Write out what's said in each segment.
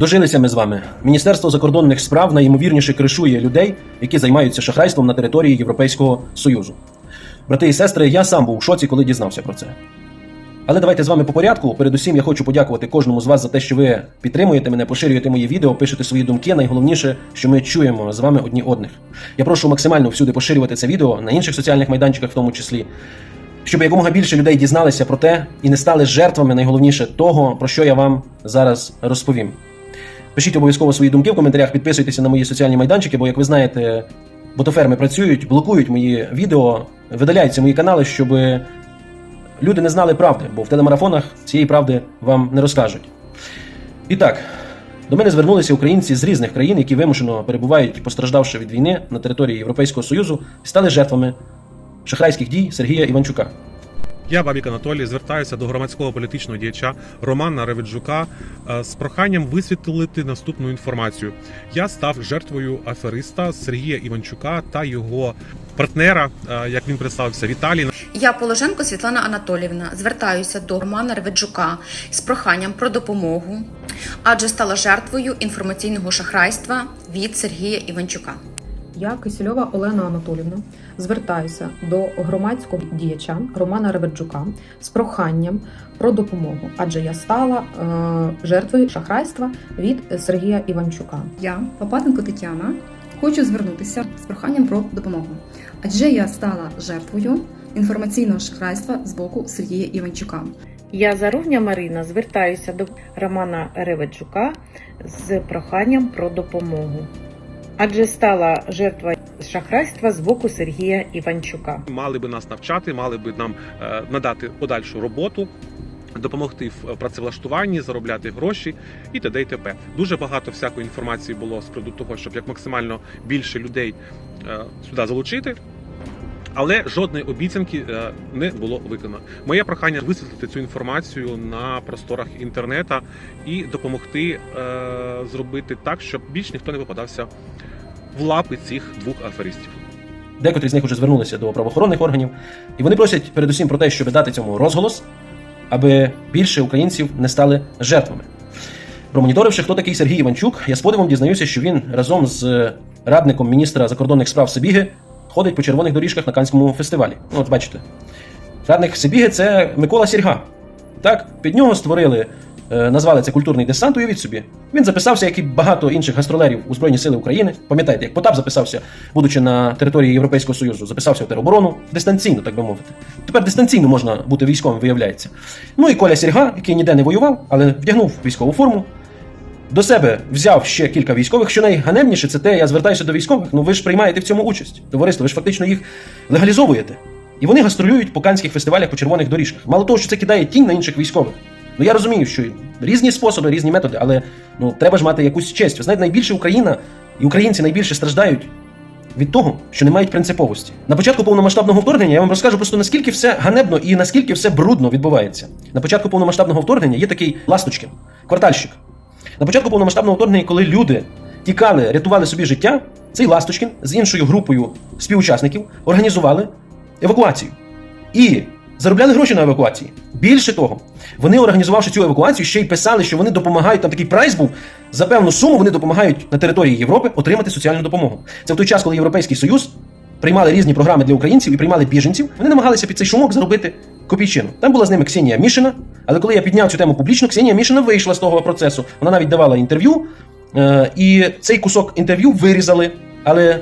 Дожилися ми з вами. Міністерство закордонних справ найімовірніше кришує людей, які займаються шахрайством на території Європейського Союзу. Брати і сестри, я сам був у шоці, коли дізнався про це. Але давайте з вами по порядку. Передусім, я хочу подякувати кожному з вас за те, що ви підтримуєте мене, поширюєте мої відео, пишете свої думки. Найголовніше, що ми чуємо з вами одні одних. Я прошу максимально всюди поширювати це відео на інших соціальних майданчиках, в тому числі, щоб якомога більше людей дізналися про те і не стали жертвами найголовніше того, про що я вам зараз розповім. Пишіть обов'язково свої думки в коментарях, підписуйтеся на мої соціальні майданчики, бо, як ви знаєте, ботоферми працюють, блокують мої відео, видаляються мої канали, щоб люди не знали правди, бо в телемарафонах цієї правди вам не розкажуть. І так, до мене звернулися українці з різних країн, які вимушено перебувають, постраждавши від війни на території Європейського Союзу, стали жертвами шахрайських дій Сергія Іванчука. Я, Бабік Анатолій, звертаюся до громадського політичного діяча Романа Реведжука е, з проханням висвітлити наступну інформацію. Я став жертвою афериста Сергія Іванчука та його партнера, е, як він представився, Віталій. Я Положенко Світлана Анатоліївна звертаюся до Романа Реведжука з проханням про допомогу, адже стала жертвою інформаційного шахрайства від Сергія Іванчука. Я Кисельова Олена Анатолівна звертаюся до громадського діяча Романа Реведжука з проханням про допомогу, адже я стала е, жертвою шахрайства від Сергія Іванчука. Я, Папатенко Тетяна, хочу звернутися з проханням про допомогу, адже я стала жертвою інформаційного шахрайства з боку Сергія Іванчука. Я Зарувня Марина звертаюся до Романа Реведжука з проханням про допомогу. Адже стала жертва шахрайства з боку Сергія Іванчука. Мали би нас навчати, мали би нам е, надати подальшу роботу. Допомогти в працевлаштуванні, заробляти гроші і т.д. і т.п. Дуже багато всякої інформації було з приводу того, щоб як максимально більше людей е, сюди залучити. Але жодної обіцянки е, не було виконано. Моє прохання висвітлити цю інформацію на просторах інтернету і допомогти е, зробити так, щоб більш ніхто не попадався в лапи цих двох аферистів. Декотрі з них вже звернулися до правоохоронних органів, і вони просять передусім про те, щоб дати цьому розголос, аби більше українців не стали жертвами. Промоніторивши, хто такий Сергій Іванчук, я з подивом дізнаюся, що він разом з радником міністра закордонних справ Сибіги ходить по червоних доріжках на Канському фестивалі. Ну, от бачите, радник Сибіги це Микола Сірга. Так, під нього створили, е, назвали це культурний десант, уявіть собі. Він записався, як і багато інших гастролерів у Збройні Сили України. Пам'ятаєте, як Потап записався, будучи на території Європейського Союзу, записався в тероборону дистанційно, так би мовити. Тепер дистанційно можна бути військовим, виявляється. Ну і Коля Сірга, який ніде не воював, але вдягнув військову форму. До себе взяв ще кілька військових. Що найганебніше, це те, я звертаюся до військових. Ну ви ж приймаєте в цьому участь. Товариство, ви ж фактично їх легалізовуєте. І вони гастролюють по канських фестивалях по червоних доріжках. Мало того, що це кидає тінь на інших військових. Ну я розумію, що різні способи, різні методи, але ну треба ж мати якусь честь. Ви знаєте, найбільше Україна і українці найбільше страждають від того, що не мають принциповості. На початку повномасштабного вторгнення я вам розкажу просто наскільки все ганебно і наскільки все брудно відбувається. На початку повномасштабного вторгнення є такий Ласточкин, квартальщик. На початку повномасштабного вторгнення, коли люди тікали, рятували собі життя, цей Ласточкін з іншою групою співучасників організували евакуацію і заробляли гроші на евакуації. Більше того, вони, організувавши цю евакуацію, ще й писали, що вони допомагають. Там такий прайс був за певну суму. Вони допомагають на території Європи отримати соціальну допомогу. Це в той час, коли Європейський Союз приймали різні програми для українців і приймали біженців. Вони намагалися під цей шумок заробити копійчину. Там була з ними Ксенія Мішина. Але коли я підняв цю тему публічно, Ксенія Мішина вийшла з того процесу. Вона навіть давала інтерв'ю, е, і цей кусок інтерв'ю вирізали. Але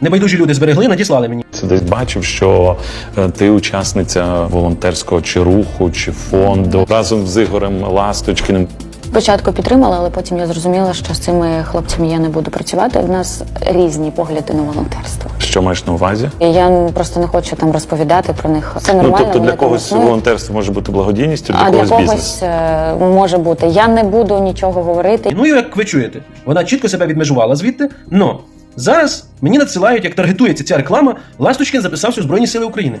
небайдужі люди зберегли, надіслали мені. Це десь бачив, що е, ти учасниця волонтерського чи руху, чи фонду разом з Ігорем Ласточкіним. Спочатку підтримала, але потім я зрозуміла, що з цими хлопцями я не буду працювати. В нас різні погляди на волонтерство. Що маєш на увазі? І я просто не хочу там розповідати про них. Це нормально. ну тобто для когось волонтерство може бути благодійністю, для а для когось когось бізнес. е, може бути. Я не буду нічого говорити. Ну як ви чуєте, вона чітко себе відмежувала звідти. Но зараз мені надсилають, як таргетується ця реклама, Ласточкін записався у Збройні Сили України.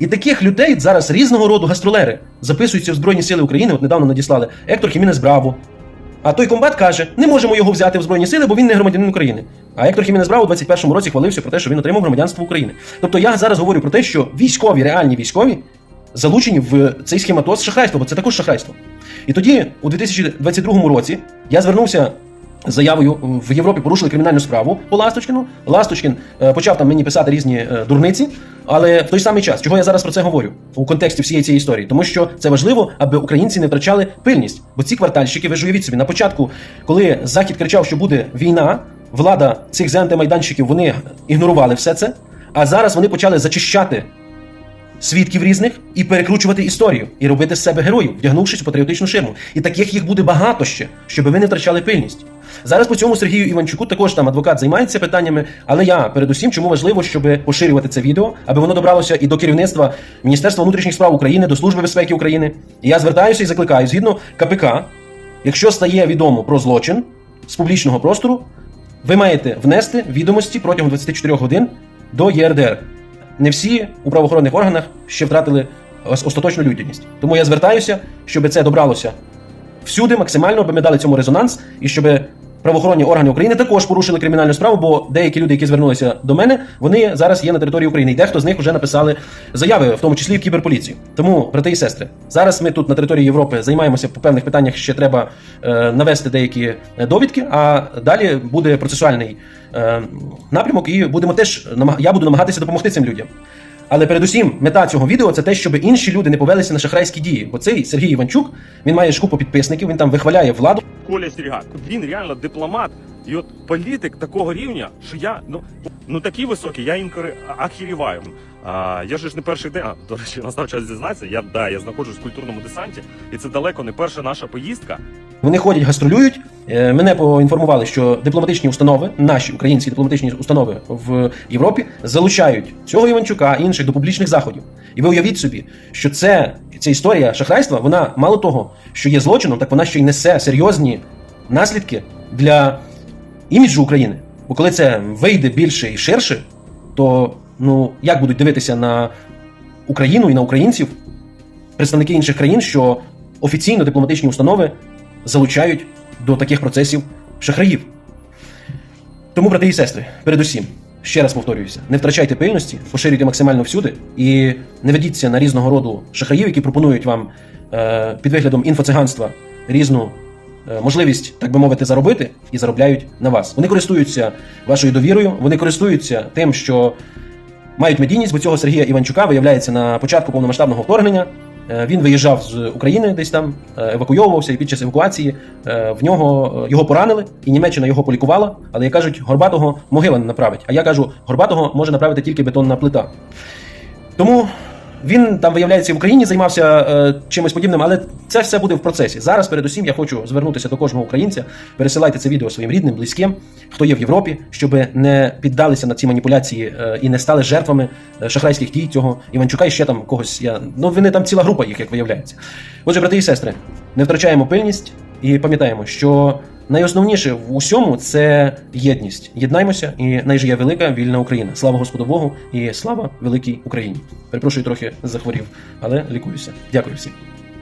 І таких людей зараз різного роду гастролери записуються в Збройні Сили України. От недавно надіслали Ектор Хімінес Браво. А той комбат каже: не можемо його взяти в Збройні Сили, бо він не громадянин України. А Ектор Хімінезбрав у 21-му році хвалився про те, що він отримав громадянство України. Тобто я зараз говорю про те, що військові, реальні військові, залучені в цей схематоз шахрайства, бо це також шахрайство. І тоді, у 2022 році, я звернувся заявою в Європі порушили кримінальну справу по Ласточкіну. Ласточкін е, почав там мені писати різні е, дурниці. Але в той самий час, чого я зараз про це говорю у контексті всієї цієї історії, тому що це важливо, аби українці не втрачали пильність. Бо ці квартальщики, ви ж уявіть собі, на початку, коли Захід кричав, що буде війна, влада цих ЗНТ-майданщиків вони ігнорували все це. А зараз вони почали зачищати свідків різних і перекручувати історію, і робити з себе героїв, вдягнувшись у патріотичну ширму. І таких їх буде багато ще, щоб ви не втрачали пильність. Зараз по цьому Сергію Іванчуку також там адвокат займається питаннями, але я передусім, чому важливо, щоб поширювати це відео, аби воно добралося і до керівництва Міністерства внутрішніх справ України, до Служби безпеки України. І я звертаюся і закликаю згідно КПК, якщо стає відомо про злочин з публічного простору, ви маєте внести відомості протягом 24 годин до ЄРДР. Не всі у правоохоронних органах ще втратили остаточну людяність. Тому я звертаюся, щоб це добралося всюди максимально, аби ми дали цьому резонанс, і щоб правоохоронні органи України також порушили кримінальну справу, бо деякі люди, які звернулися до мене, вони зараз є на території України. І дехто з них вже написали заяви, в тому числі в кіберполіцію. Тому, брати і сестри, зараз ми тут на території Європи займаємося по певних питаннях. Ще треба е, навести деякі е, довідки, а далі буде процесуальний е, напрямок, і будемо теж я буду намагатися допомогти цим людям. Але передусім, мета цього відео це те, щоб інші люди не повелися на шахрайські дії. Бо цей Сергій Іванчук він має шкупу підписників, він там вихваляє владу. Коля Серега, він реально дипломат. І от політик такого рівня, що я ну ну такий високий, я інколи ахіріваю. А, я ж не перший день. А, до речі, настав час зізнатися. Я да, я знаходжусь в культурному десанті, і це далеко не перша наша поїздка. Вони ходять, гастролюють. Е, Мене поінформували, що дипломатичні установи, наші українські дипломатичні установи в Європі залучають цього Іванчука і інших до публічних заходів. І ви уявіть собі, що це ця історія шахрайства, вона мало того, що є злочином, так вона ще й несе серйозні наслідки для іміджу України. Бо коли це вийде більше і ширше, то ну як будуть дивитися на Україну і на українців представники інших країн, що офіційно дипломатичні установи залучають до таких процесів шахраїв. Тому, брати і сестри, передусім, ще раз повторююся, не втрачайте пильності, поширюйте максимально всюди і не ведіться на різного роду шахраїв, які пропонують вам е, під виглядом інфоциганства різну можливість, так би мовити, заробити і заробляють на вас. Вони користуються вашою довірою, вони користуються тим, що мають медійність, бо цього Сергія Іванчука виявляється на початку повномасштабного вторгнення. Е, Він виїжджав з України десь там, е, евакуйовувався, і під час евакуації е, в нього е, його поранили, і Німеччина його полікувала. Але як кажуть, Горбатого могила не направить. А я кажу, Горбатого може направити тільки бетонна плита. Тому він там виявляється в Україні, займався е, чимось подібним, але це все буде в процесі. Зараз, передусім, я хочу звернутися до кожного українця. Пересилайте це відео своїм рідним, близьким, хто є в Європі, щоб не піддалися на ці маніпуляції е, і не стали жертвами е, шахрайських дій цього Іванчука і ще там когось. Я ну вони там ціла група їх, як виявляється. Отже, брати і сестри, не втрачаємо пильність і пам'ятаємо, що найосновніше в усьому це єдність. Єднаймося, і найжия велика вільна Україна. Слава Господу Богу і слава великій Україні. Перепрошую, трохи захворів, але лікуюся. Дякую всім.